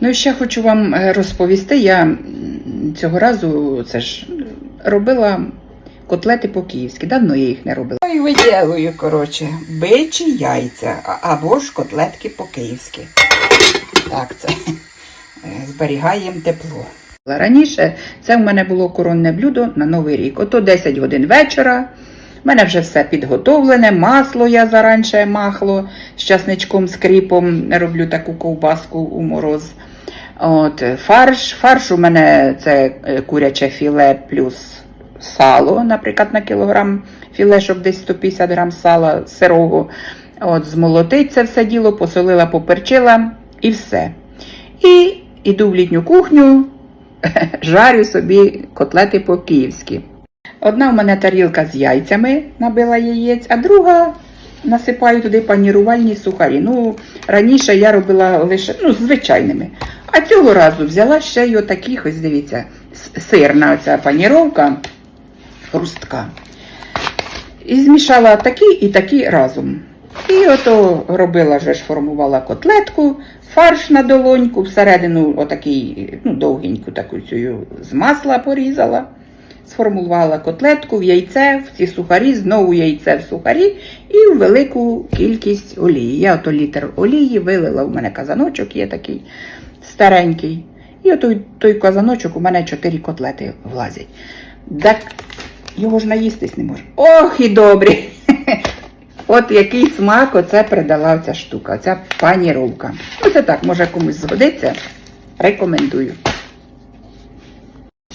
Ну і ще хочу вам е, розповісти. Я цього разу це ж робила котлети по-київськи. Давно я їх не робила. Ну і виділую, коротше, бичі яйця або ж котлетки по-київськи. Так, це е, зберігаємо тепло. Раніше це в мене було коронне блюдо на Новий рік. Ото 10 годин вечора. У мене вже все підготовлене, масло я заранше махло з часничком, з кріпом роблю таку ковбаску у мороз. От, фарш. Фарш у мене це е, куряче філе плюс сало, наприклад, на кілограм філе, десь 150 грам сала сирого. От, змолотить це все діло, посолила, поперчила і все. І іду в літню кухню, жарю собі котлети по-київськи. Одна в мене тарілка з яйцями набила яєць, а друга насипаю туди панірувальні сухарі. Ну, раніше я робила лише ну, звичайними. А цього разу взяла ще й отаких, ось дивіться, сирна оця паніровка, хрустка. І змішала такі і такі разом. І ото робила вже ж формувала котлетку, фарш на долоньку, всередину отакий, ну, довгеньку таку цю з масла порізала. Сформувала котлетку в яйце, в ці сухарі, знову яйце в сухарі і в велику кількість олії. Я ото літр олії вилила, у мене казаночок є такий старенький. І отой той казаночок у мене чотири котлети влазять. Так його ж наїстись не може. Ох і добрі! От який смак оце придала ця штука, ця паніровка. Ну це так, може комусь згодиться. Рекомендую.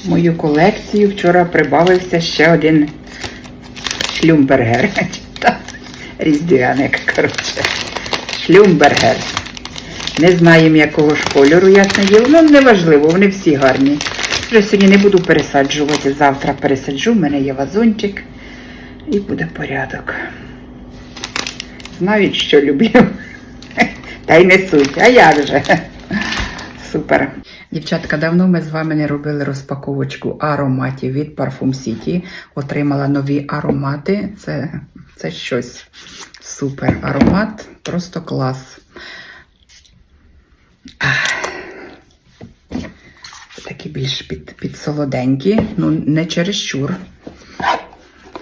Мою колекцію вчора прибавився ще один шлюмбергер. Різдвяник, коротше. Шлюмбергер. Не знаємо, якого ж кольору, ясне діло. Ну, неважливо, вони всі гарні. Вже сьогодні не буду пересаджувати. Завтра пересаджу, в мене є вазончик. І буде порядок. Знають, що люблю. Та й несуть. А як же? Супер. Дівчатка, давно ми з вами не робили розпаковочку ароматів від Parfum City. Отримала нові аромати. Це, це щось супер. Аромат, просто клас. Такі більш під, підсолоденькі, ну не чересчур.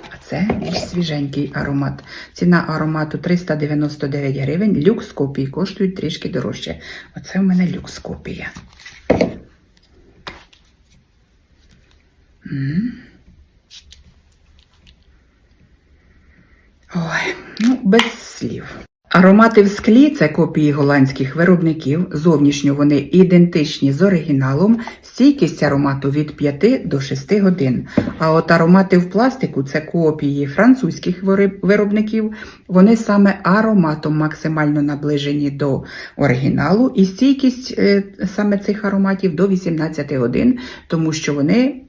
А це більш свіженький аромат. Ціна аромату 399 гривень. Люкс копії коштують трішки дорожче. Оце в мене люкс копія. Ой, ну, без слів. Аромати в склі це копії голландських виробників. Зовнішньо вони ідентичні з оригіналом. Стійкість аромату від 5 до 6 годин. А от аромати в пластику це копії французьких виробників. Вони саме ароматом максимально наближені до оригіналу. І стійкість е, саме цих ароматів до 18 годин, тому що вони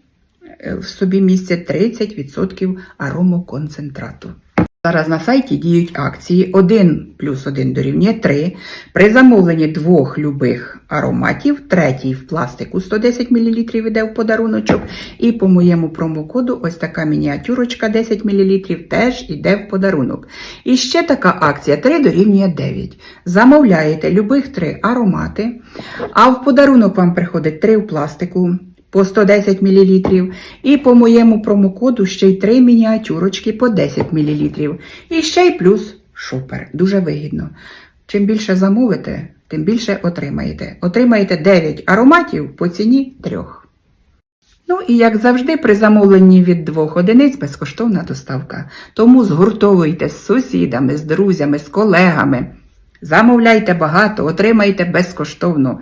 е, в собі містять 30% аромоконцентрату. Зараз на сайті діють акції 1 плюс 1 дорівнює 3. При замовленні двох любих ароматів, третій в пластику 110 мл йде в подаруночок. І по моєму промокоду ось така мініатюрочка 10 мл теж йде в подарунок. І ще така акція 3 дорівнює 9. Замовляєте любих 3 аромати, а в подарунок вам приходить 3 в пластику по 110 мл. І по моєму промокоду ще й 3 мініатюрочки по 10 мл. І ще й плюс шопер. Дуже вигідно. Чим більше замовите, тим більше отримаєте. Отримаєте 9 ароматів по ціні 3. Ну і як завжди, при замовленні від двох одиниць безкоштовна доставка. Тому згуртовуйте з сусідами, з друзями, з колегами. Замовляйте багато, отримаєте безкоштовно.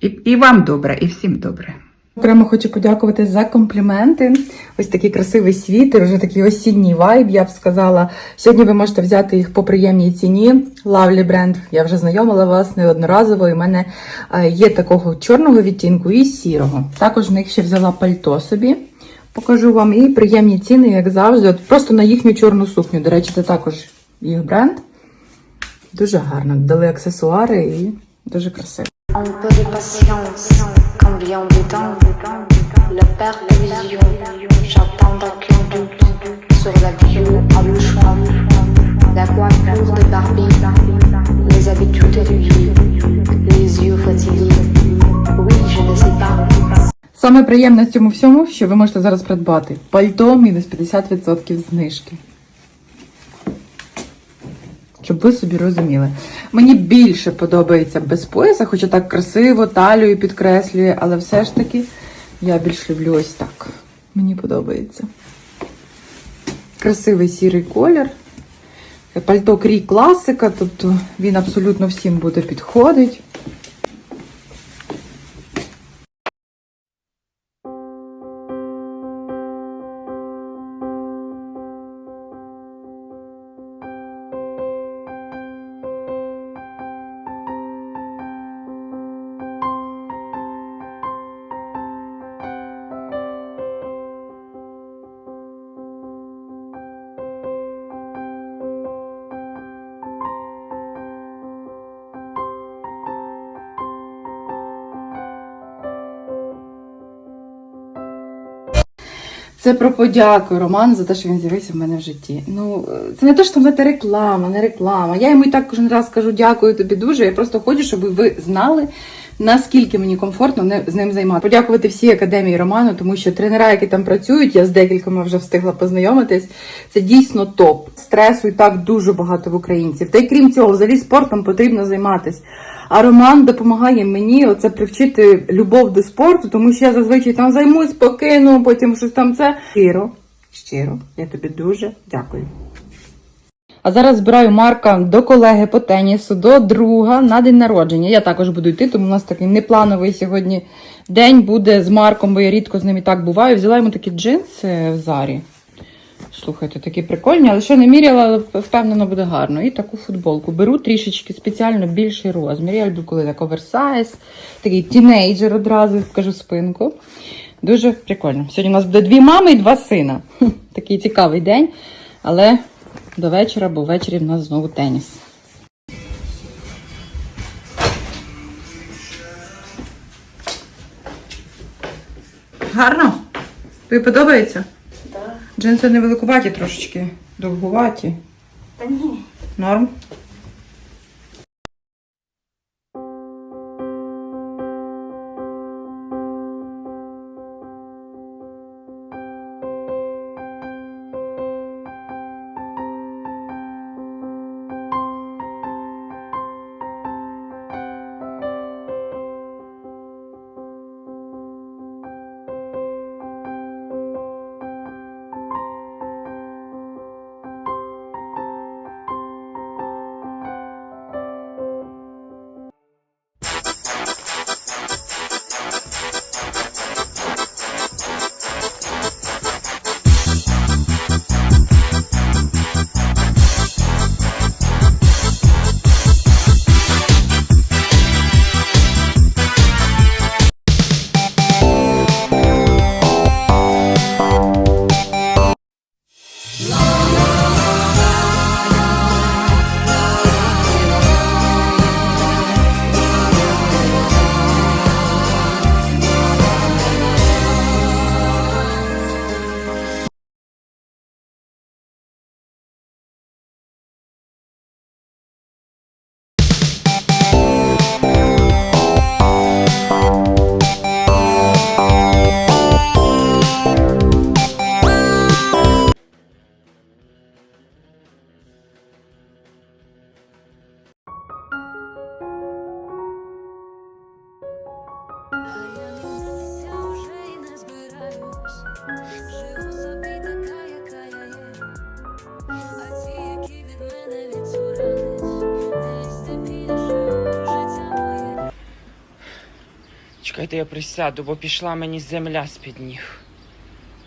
І, і вам добре, і всім добре. Окремо хочу подякувати за компліменти. Ось такий красивий світер, вже такий осінній вайб, я б сказала. Сьогодні ви можете взяти їх по приємній ціні. Lovely бренд. Я вже знайомила вас неодноразово. І в мене е, є такого чорного відтінку і сірого. Також в них ще взяла пальто собі. Покажу вам і приємні ціни, як завжди. От просто на їхню чорну сукню. До речі, це також їх бренд. Дуже гарно. Дали аксесуари і дуже красиво. Combien de temps La percussion J'attends qu'un doute Sur la bio à mouchoir La coiffure de Barbie Les habitudes érudées Les yeux fatigués Oui, je ne sais pas Саме приємне в цьому всьому, що ви можете зараз придбати пальто мінус 50% знижки. Щоб ви собі розуміли. Мені більше подобається без пояса, хоча так красиво, талію підкреслює, але все ж таки я більш люблю ось так. Мені подобається. Красивий сірий колір. Пальто крій класика, тобто він абсолютно всім буде підходить. Це про подяку Роману за те, що він з'явився в мене в житті. Ну, це не те, що це реклама, не реклама. Я йому і так кожен раз кажу дякую тобі дуже. Я просто хочу, щоб ви знали, наскільки мені комфортно з ним займатися. Подякувати всій академії Роману, тому що тренера, які там працюють, я з декількома вже встигла познайомитись. Це дійсно топ. Стресу і так дуже багато в українців. Та й крім цього, взагалі спортом потрібно займатися. А Роман допомагає мені оце привчити любов до спорту, тому що я зазвичай там займусь, покину, потім щось там це. Щиро, щиро, я тобі дуже дякую. А зараз збираю Марка до колеги по тенісу, до друга на день народження. Я також буду йти, тому у нас такий неплановий сьогодні день буде з Марком, бо я рідко з ним і так буваю. Взяла йому такі джинси в зарі. Слухайте, такі прикольні, але ще не міряла, але впевнено буде гарно. І таку футболку. Беру трішечки спеціально більший розмір. Я люблю, коли так оверсайз, такий тінейджер одразу вкажу спинку. Дуже прикольно. Сьогодні у нас буде дві мами і два сина. Такий цікавий день. Але до вечора, бо ввечері в нас знову теніс. Гарно? Тобі подобається? Так. Джинси невеликуваті трошечки, довгуваті. Та ні. Норм. Я присяду, бо пішла мені земля з-під ніг.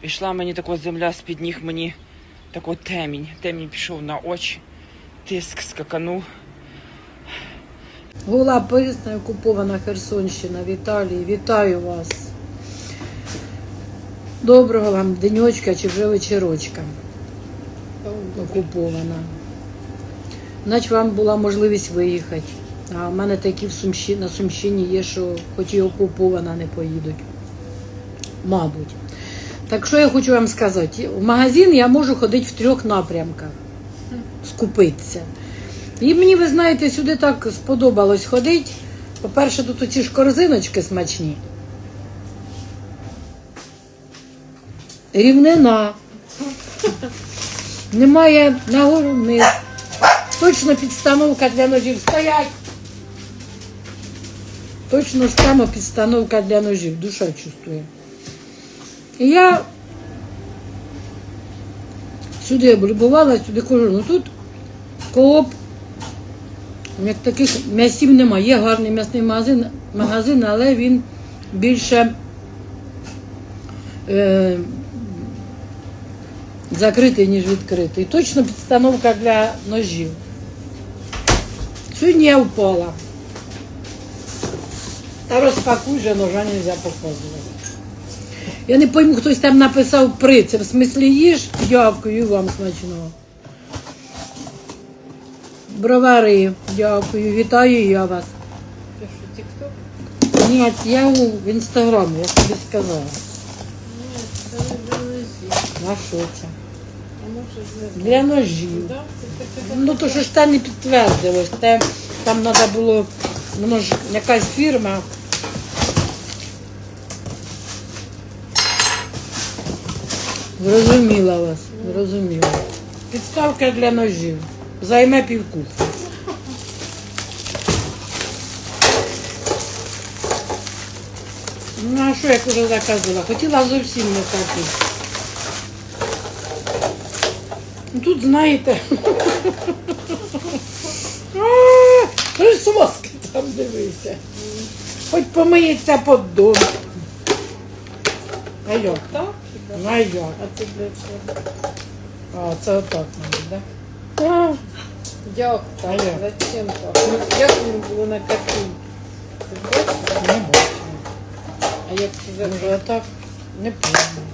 Пішла мені така земля з-під ніг, мені тако темінь. Темінь пішов на очі, тиск скаканув. Була писна окупована Херсонщина. Віталій, вітаю вас. Доброго вам денечка чи вже вечірочка. Окупована. Наче вам була можливість виїхати. А в мене такі в Сумщі, на Сумщині є, що хоч і окупована, не поїдуть. Мабуть. Так що я хочу вам сказати? В магазин я можу ходити в трьох напрямках. Скупитися. І мені, ви знаєте, сюди так сподобалось ходити. По-перше, тут оці ж корзиночки смачні. рівнина. Немає нагору вниз. Точно підстановка для ножів. Стоять! Точно ж саме підстановка для ножів. Душа чувствує. І я сюди облюбувала, сюди кажу, ну тут кооп, як таких м'ясів немає. Є гарний м'ясний магазин, магазин, але він більше е, закритий, ніж відкритий. Точно підстановка для ножів. Сьогодні я впала. Та розпакуй же ножа не можна показувати. Я не пойму, хтось там написав при. Це в смислі їж? Дякую вам смачного. Бровари, дякую, вітаю я вас. Ти що, тік-ток? Ні, я в інстаграмі, я тобі сказала. Ні, це не для ножі. А що це? Для ножів. Це Ну то що ж те не підтвердилось. Те, там треба було, воно ж якась фірма. Зрозуміла вас, зрозуміла. Підставка для ножів. Займе півкухні. Ну, а що як уже заказала? Хотіла зовсім не. Ну, Тут, знаєте, ну, соски там дивися. Хоч помиється под дом. А як? так? Ну, а як? А це для чого? А, це отак мабуть, так? Да? Як так? Зачем так? Ну, як воно було на картинці? Ти бачиш? Не бачу. А як це за Може, отак? Не пам'ятаю.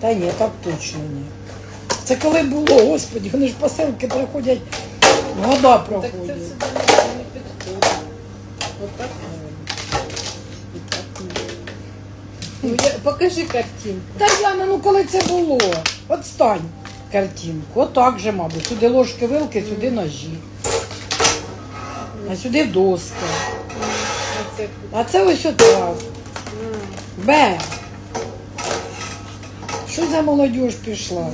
Та ні, так точно ні. Це коли було, господі, вони ж посилки приходять, года Так це проходять. Отак, так Ну, я, покажи картинку. Та Яна, ну коли це було? От стань картинку. Отак же, мабуть. Сюди ложки вилки, сюди ножі. А сюди доска. А це ось отак. Б. Що за молодь пішла?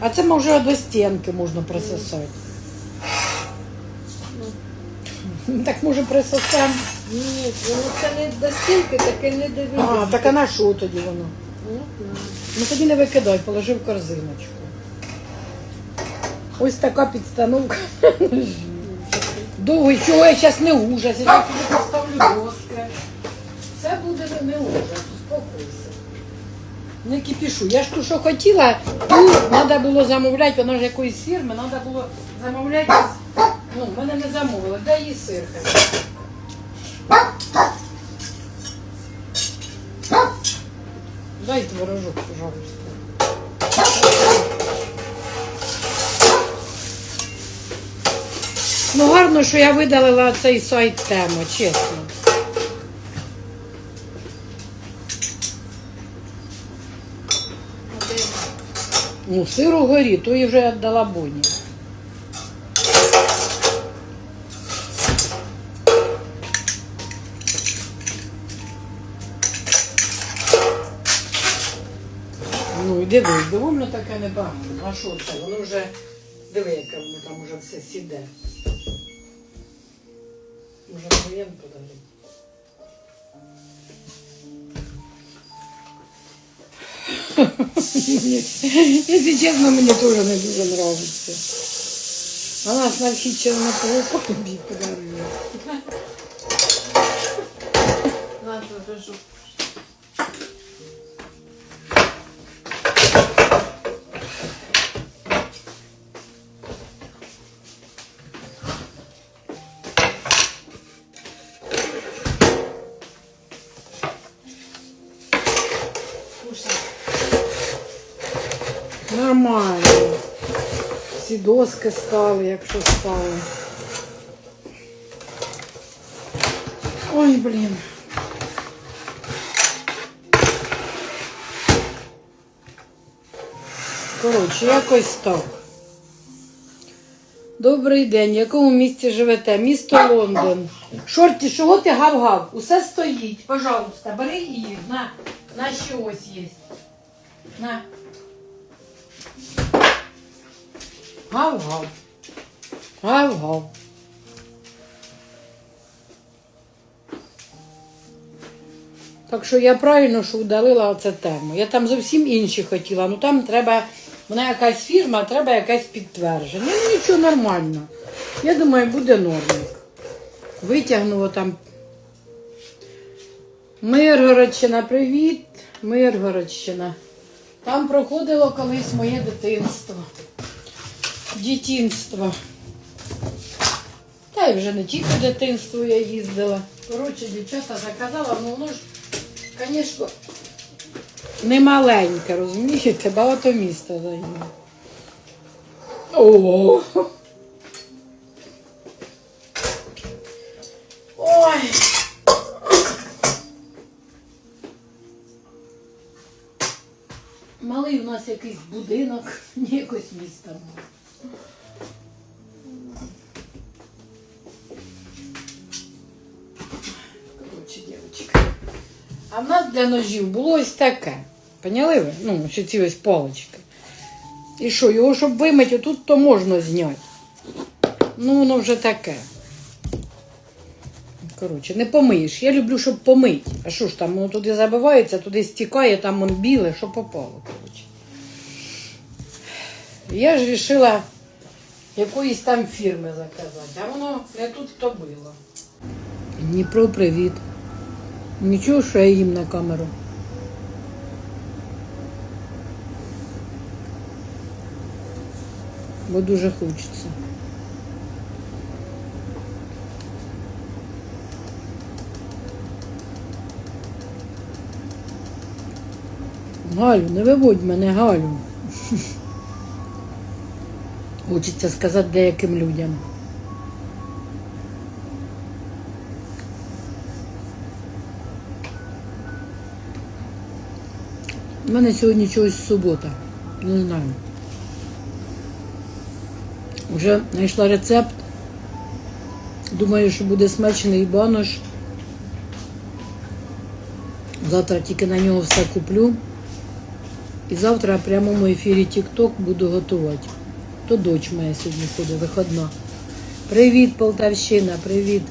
А це може до стінки можна присосати. Так може присосемо. Ні, воно це не до стінки, таке не дивиться. А, так а на що тоді воно? Ну, ну. Ну тоді не викидай, положи в корзиночку. Ось така підстановка. Довго, чого я зараз не ужас, я зараз тобі поставлю доски. Все буде не ужас, успокойся. Не кипішу. Я ж ту, що хотіла, ту треба було замовляти, вона ж якоїсь фірми, треба було замовляти. Ну, в мене не замовили. Де її сирка? Дай творожок, пожалуйста. Ну гарно, що я видалила цей сайт тему, чесно. Ну, сир у горі, то я вже віддала Боні. Ну і диви, довольно таке небагато. А що це? Воно вже, диви, яке воно там уже все сіде. Може, воєнку далі. Якщо чесно, мені теж не дуже подобається. А нас на вхід ще на пауку бій подарує. На, творожок. Нормально. Всі доски стали, якщо стали. Ой, блін. Коротше, якось так. Добрий день. В якому місті живете? Місто Лондон. Шорті, чого ти гав-гав? Усе стоїть. Пожалуйста, бери їх. На, наші ось є. На. Гав-гав. Гав-гав. Так що я правильно що удалила оце тему. Я там зовсім інші хотіла, ну там треба, вона якась фірма, треба якесь підтвердження. Ну нічого нормально. Я думаю, буде нормик. Витягнуло там. Миргородщина, привіт, Миргородщина. Там проходило колись моє дитинство. Дітінство. Та й вже не тільки дитинство я їздила. Коротше, дівчата заказала, ну воно ж, звісно, не маленьке, розумієте, багато міста займає. О! Ой! Малий у нас якийсь будинок, якось міста. Коротше, дівчатки. А в нас для ножів було ось таке. Поняли ви? Ну, що ці ось палички. І що, його щоб вимити, тут то можна зняти. Ну, воно вже таке. Коротше, не помиєш. Я люблю, щоб помить. А що ж там, воно туди забивається, туди стікає, там воно біле, що попало. Коротше. Я ж вирішила якоїсь там фірми заказати, а воно не тут то було. Дніпро, привіт. Нічого, що я їм на камеру. Бо дуже хочеться. Галю, не виводь мене, Галю. Хочеться сказати деяким людям. У мене сьогодні чогось субота. Не знаю. Вже знайшла рецепт. Думаю, що буде смачний банош. Завтра тільки на нього все куплю. І завтра в прямому ефірі TikTok буду готувати. То дочь моя сьогодні ходить, виходна. Привіт, Полтавщина, привіт.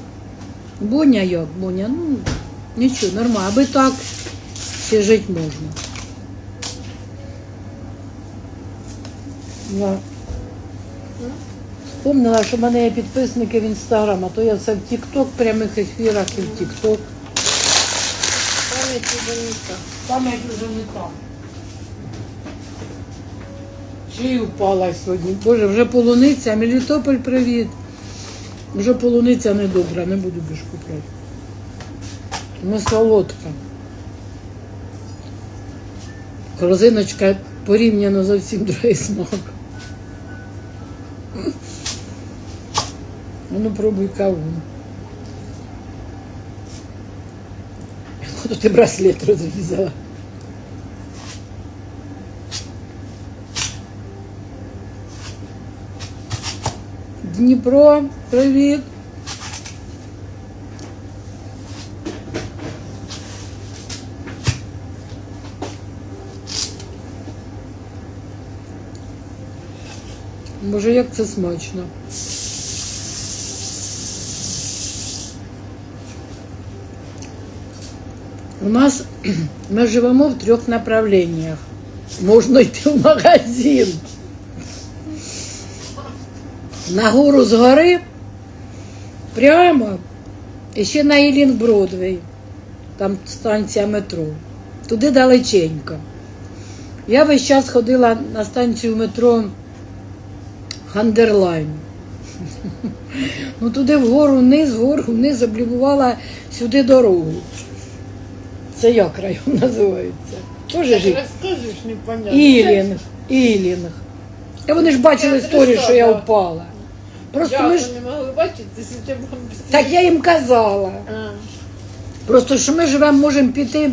Боня як, Боня, ну нічого, нормально, аби так ще жити можна. Я Вспомнила, що в мене є підписники в інстаграм, а то я все в Тік-Ток, прямих ефірах і в Тік-Ток. Пам'ять уже не та. Пам'ять вже не там. Ще й упала сьогодні. Боже, вже полуниця, Мелітополь, привіт. Вже полуниця недобра, не буду більше купляти. Ну, солодка. Корзиночка порівняно зовсім другий смак. Ну, пробуй каву. Ото ти браслет розрізала. Дніпро, привіт. Боже, як це смачно. У нас ми живемо в трьох направленнях. Можна йти в магазин. Нагору з гори прямо і ще на Ілін Бродвей, там станція метро. Туди далеченько. Я весь час ходила на станцію метро Хандерлайн. Ну туди вгору вниз, вгору вниз облюбувала сюди дорогу. Це як район називається? Тоже непонятно. Ілінг, Ілінг. І вони ж бачили Я історію, що я впала. Просто Я ми ж. не могли бачити, якщо вам Так я їм казала. А. Просто що ми живемо, можемо піти